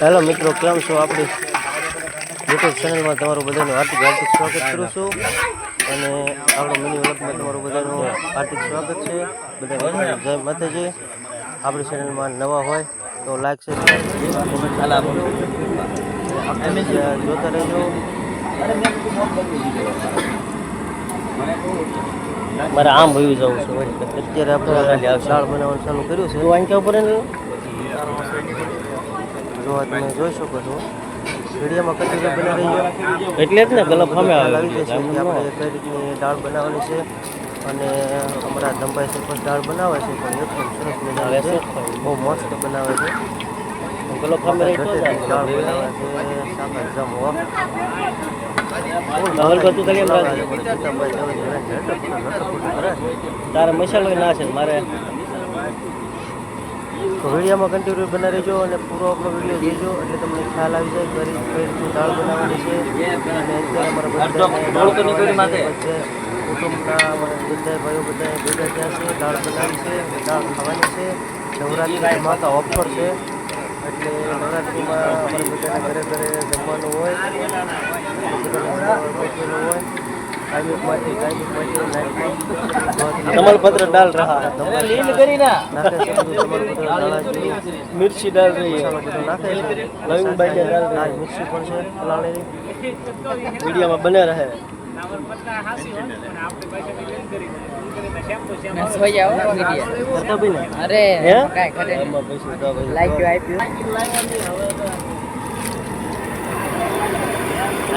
Hello મિત્રો, કેમ છો આપણી યુટ્યુબ ચેનલમાં તમારું બધાનું હાર્દિક હાર્દિક સ્વાગત કરું છું અને આપણો મિની વર્લ્ડમાં તમારું બધાનું હાર્દિક સ્વાગત છે. બધા જય માતાજી. આપણી ચેનલમાં નવા હોય તો લાઈક શેર જોતા રહેજો. મારે આમ ભયું જવું છે અત્યારે આપણે શાળ બનાવવાનું ચાલુ કર્યું છે. અહીં ક્યાં ઉપર જો તમે જોઈ શકો છો. વિડીયોમાં કટિંગ બનાવી રહ્યો એટલે જ ને ગલપ અમે આવી કે આપણે કઈ રીતની દાળ બનાવવાની છે અને અમારા ધંભાઈ સરપંચ દાળ બનાવે છે પણ એકદમ સરસ મજાની છે. બહુ મસ્ત બનાવે છે. ગલપ અમે દાળ બનાવે છે શાકા જમ હો તારે મસાલો ના છે મારે. તો વિડીયોમાં કન્ટિન્યુ બના રહેજો અને પૂરો આપણો વીડિયો જોજો. એટલે તમને ખ્યાલ આવી જાય કઈ રીતની દાળ બનાવવાની છે. અને અત્યારે અમારા બધા કુટુંબના અમારા બધા ભાઈઓ બધા ભેગા થયા છે દાળ બનાવી છે દાળ ખાવાની છે. નવરાત્રિ માતા ઓફર છે. એટલે નવરાત્રિમાં અમારા બધાને ઘરે ઘરે જમવાનું હોય. બધું દાણા જેવું. મિર્ચી ડાલ રહી મસાલો બધો નાખે છે નવીનભાઈ ને મિર્ચી પણ છે ફલાણેલી મીડિયામાં બને રહે. સોઈ જાઓ વિડિયો કરતા ભાઈ ને. અરે. લાઈક આપ્યું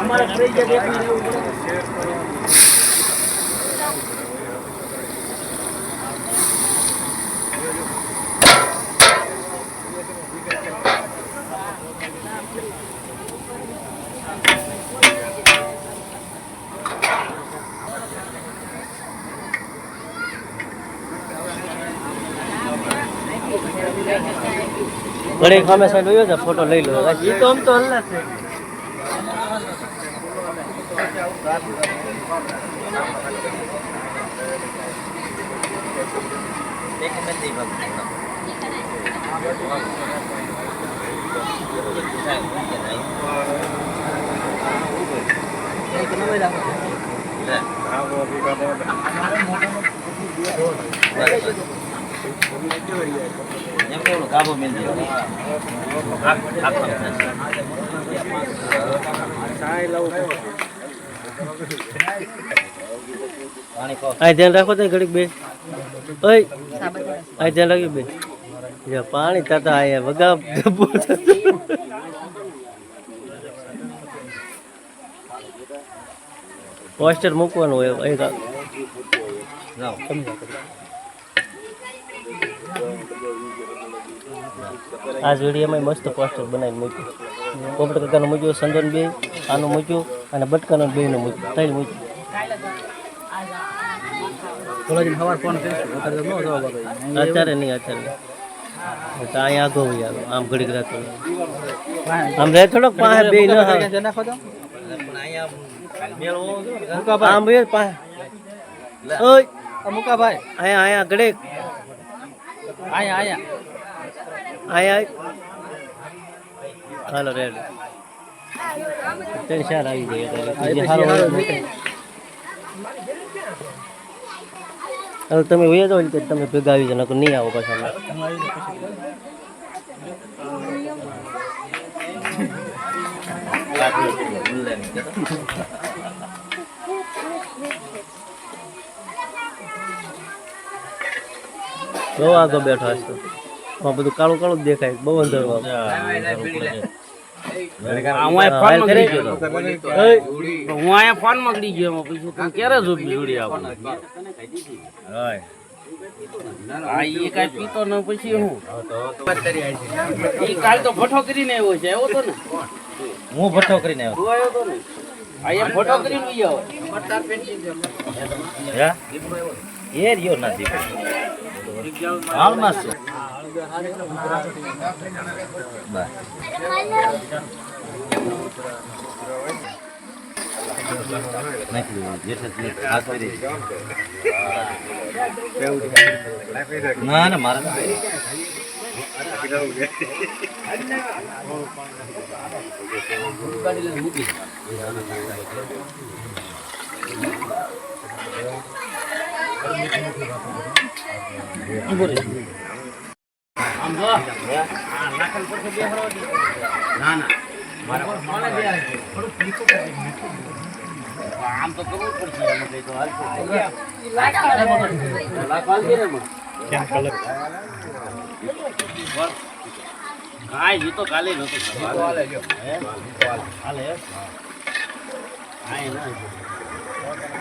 અમારે ઘડી ખામે સાઈડ હોય છે ફોટો લઈ લો. એ તો આમ તો હલ્લા છે. આ ધ્યાન રાખો તો ઘડીક બે. ઓય. ધ્યાન રાખ્યું બે. પાણી થતા આયા વગા ડબ્બો પોસ્ટર મૂકવાનું હોય આ જોડીયામાં મસ્ત પોસ્ટર બનાવીને મૂક્યું. પોપટ કાકાનું મૂક્યું સંદન બે આનું મૂક્યું અને બટકાનું બેનું મૂક્યું ત્રણ મૂક્યું. અત્યારે નહીં અત્યારે અહીંયા આગો હોય આમ ઘડીક રાખો આમ રહે થોડોક પાસે બે ન આમ બે પાસે. ઓય. મુકાભાઈ. અહીંયા અહીંયા ઘડીક. આયા આયા અહીંયા. હાલો રેડ. ત્રણ ચાર આવી. હવે તમે વયા જાઓ ને તમે ભેગા આવી જાઓ નહીં આવો પાછા. બહુ આગળ બેઠો હશે. આ બધું કાળું કાળું જ દેખાય. બહુ અંધારું આવે હું અહીંયા ફોનમાં ગયો હું અહીંયા ફોનમાં ગયો એમાં પછી તમે ક્યારે જો એ કાંઈ પીતો ન પછી હું? એ કાલ તો ભઠ્ઠો કરીને આવ્યો છે આવ્યો તો ને? હું ભઠ્ઠો કરીને તું આવ્યો તો ને? કરીને આવ્યો આવ્યો એ રહ્યો નથી. હાલમાં છે. ના ના મારે નથી. આમ તો કરવું પડશે આમાં કઈ તો હાલશે લાકડ દે ને. માં કાંઈ તો કાલે નતો હાલે હાલે વાળીએ ને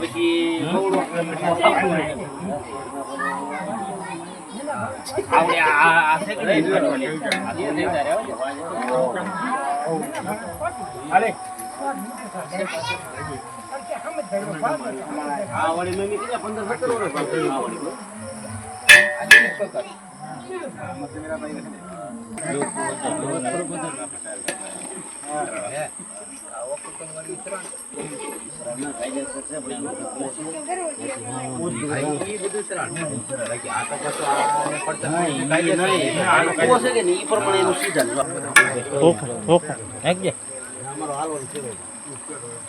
પછી આવડે આ આ ઓકે, ઓકે. અમારો કોક મીઠું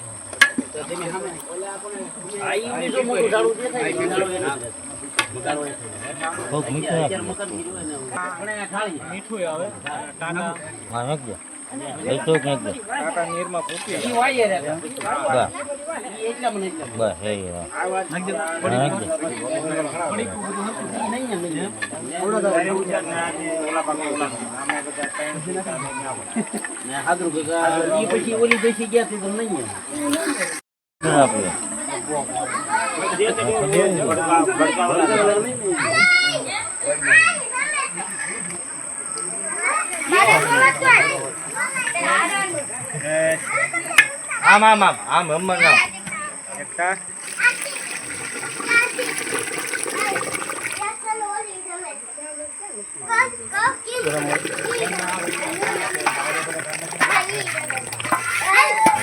પછી ઓલી બેસી ગયા તે તો નહીં. આમ આમ આમ આમ આમ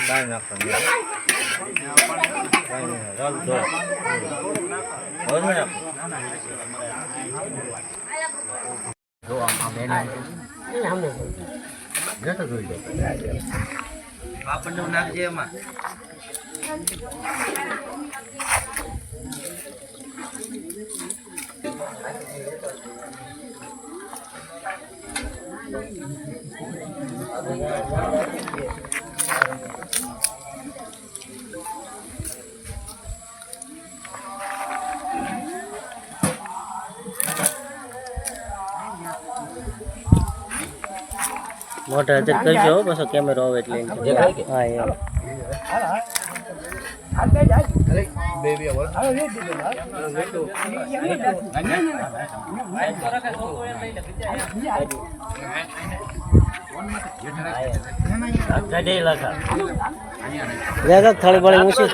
કાંઈ નાખવાનું. આપણને નાખજે એમાં. મોટા હાજર કરજો હો, પાછો કેમેરો આવે એટલે? હા કાક થાળી બાળી ઊંચી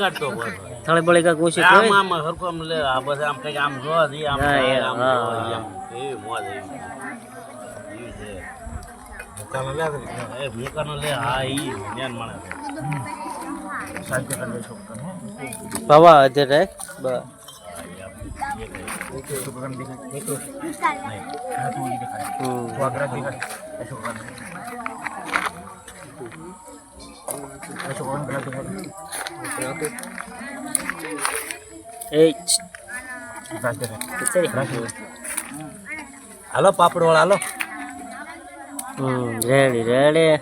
થાળી બાળી કાક ઊંચી આમ આમ હરખું આમ લે આ બધા આમ કંઈક આમ જોવા દઈએ આમ હા, જોવા, એ, આમ હા, જોવા, હા. એમ. એવી મોજ એવી. એવી છે. એ ભૂકાનો લે હા ઈ જ્ઞાન માણસ બાબા હાજર રાખ બસ હમ. એ છ. હાલો પાપડ વાળા હાલો હમ રેડી રેડી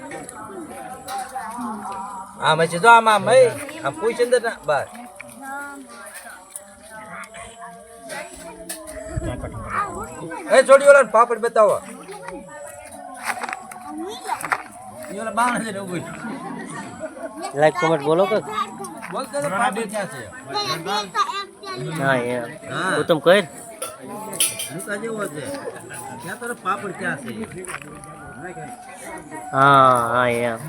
આમ છે તો આમ આમ ભાઈ આમ પૂછ અંદર ના બસ. એ છોડી ઓલા પાપડ બતાવો. લાઈક કોમેન્ટ બોલો કે? હા. એમ. ઉત્તમ તો પાપડ ક્યાં છે? હા હા એમ